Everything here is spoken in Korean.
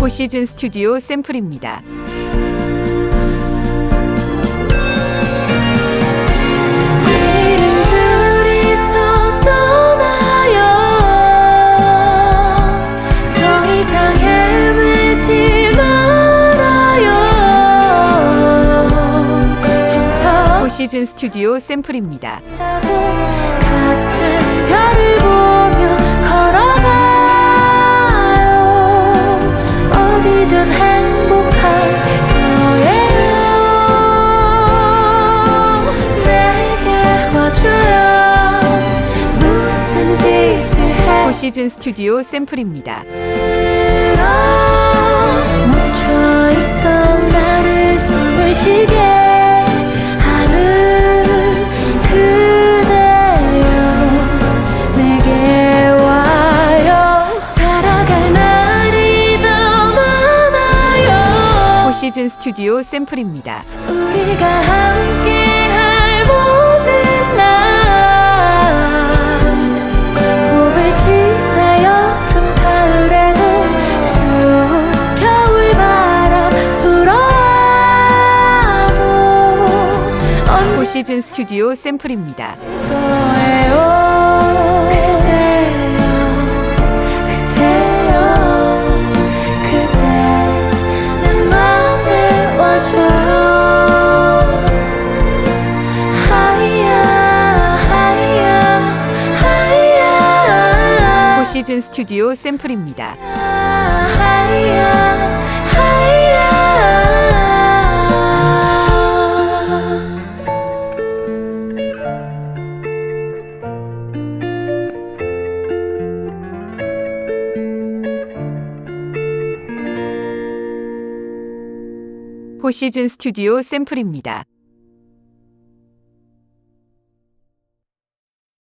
포시즌 스튜디오 샘플입니다. 포시즌 스튜디오 샘플입니다. 시즌 스튜디오 샘플입니다. 포시즌 스튜디오 샘플입니다. 시즌 스튜디오 샘플입니다. 포시즌 스튜디오 샘플입니다. 포시즌 스튜디오 샘플입니다.